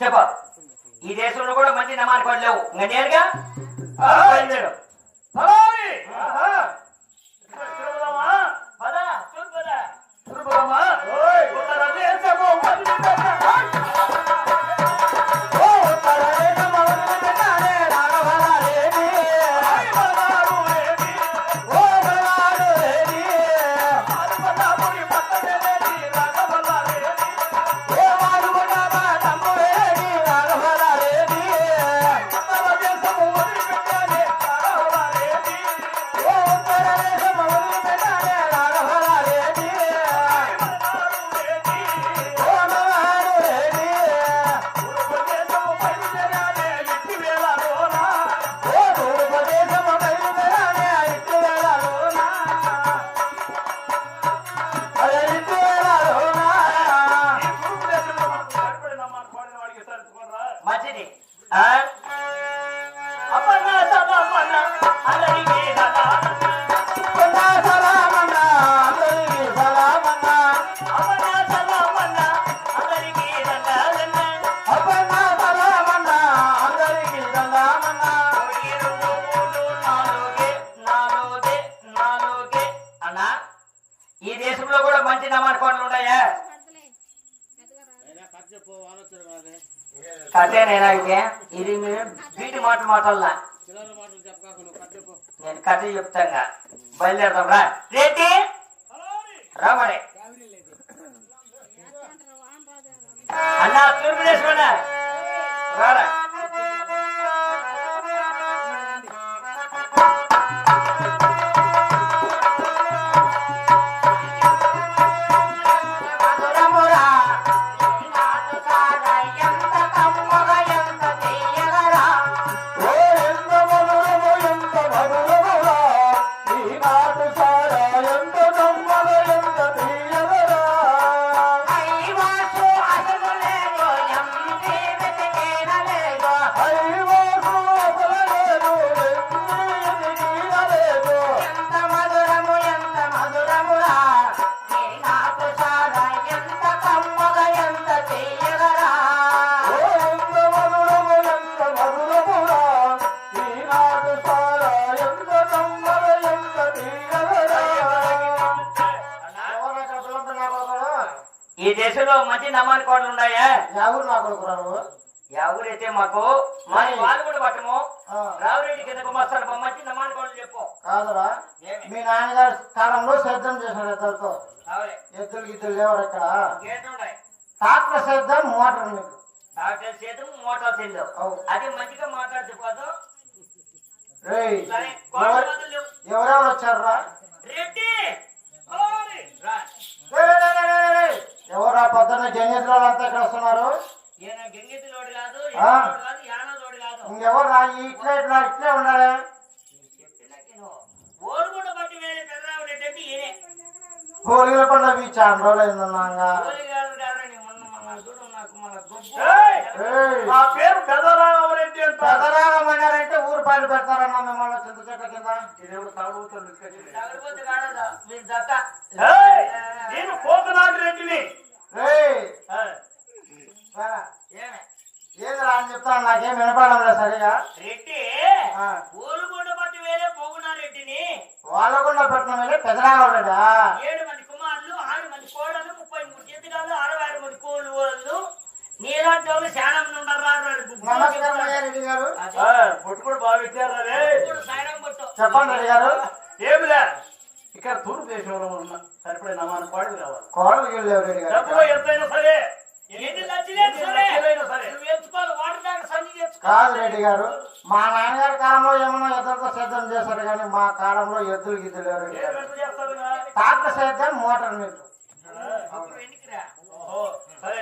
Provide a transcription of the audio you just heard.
చెప్పు. ఈ దేశంలో కూడా మంచి నమ్మానుకోవడం లేవు ఇంకా నేరుగా దేశంలో కూడా మంచి నమ్మకాలు ఉన్నాయా కట్టేనేనా ఇది ఇది మీరు బీటి మాటలు మాటల్లా నేను కథ చెప్తాగా బయలుదేరదాం రా రేటి రా మరి అన్న ఈ దేశంలో మంచి నమ్మకాలు ఉన్నాయా ఎవరు నా కొడుకురా నువ్వు? ఎవరైతే మాకు మరి వాళ్ళు కూడా పట్టము. రావురెడ్డి కింద గుమస్తారు మంచి నమ్మకాలు చెప్పు. కాదురా? మీ నాన్నగారి కాలంలో సేద్యం చేశాడు ఇద్దరితో. ఎద్దులు గిద్దులు లేవరు ఇక్కడ? ట్రాక్టర్ సేద్యం మోటార్ నీకు డాక్టర్ చేతులు మోటార్ అవు. అది మంచిగా మాట్లాడితే లేవు. ఎవరెవరు వచ్చారురా? రెడ్డి పొద్దున్న జన్యత్రాలు అంతా ఇక్కడ వస్తున్నారు ఇంకెవర్రా ఈ ఇట్లా ఇట్లా ఇట్లే ఉండాలి. హోలీల పండుగ ఈ చాలా రోజులు అయిందన్నాగా నీ పేరు పెదరామరెడ్డి అంట. ఊరు పైన పెడతారన్న మిమ్మల్ని చింత చెట్ల కింద! నేను ఓలుగుండ బట్టి వేరే పోగున్నా రెడ్డిని వాళ్ళకుండా పెట్టిన వెళ్ళి పెదరాగడా ఏడు మంది కుమారులు ఆరు మంది కోడలు ముప్పై మూడు జీతగాళ్ళు అరవై ఆరు మంది కోళ్ళు వాళ్ళు నీలాంటి వాళ్ళు చాలా మంది ఉండరు రా, రా, గుడ్డు నమస్కారం అయ్యా రెడ్డి గారు. అదే. ఆ, పొట్టు కూడా బాగా పెట్టారా రే ఇప్పుడు సైరం కొట్టు. చెప్పండి రెడ్డి గారు. ఏమిలే? ఇక్కడ తూర్పు దేశంలో ఉన్న సరిపడే నమాన పాడు కావాలి. కోడలు గిల్లేవు రెడ్డి గారు. డబ్బులో ఎంతైనా సరే. ఎన్ని లక్షలైనా సరే. నువ్వు ఎంచుకోవాలి వాటర్ దాకా సంధి కాదు రెడ్డి గారు. మా నాన్నగారి కాలంలో ఏమన్నా ఎద్దులతో సిద్ధం చేశారు కానీ మా కాలంలో ఎద్దులు గిద్దులు లేవు రెడ్డి ఏం గారు ఎంత చేస్తారుగా? ట్రాక్టర్ సేద్యం మోటార్ ఓహో, సరే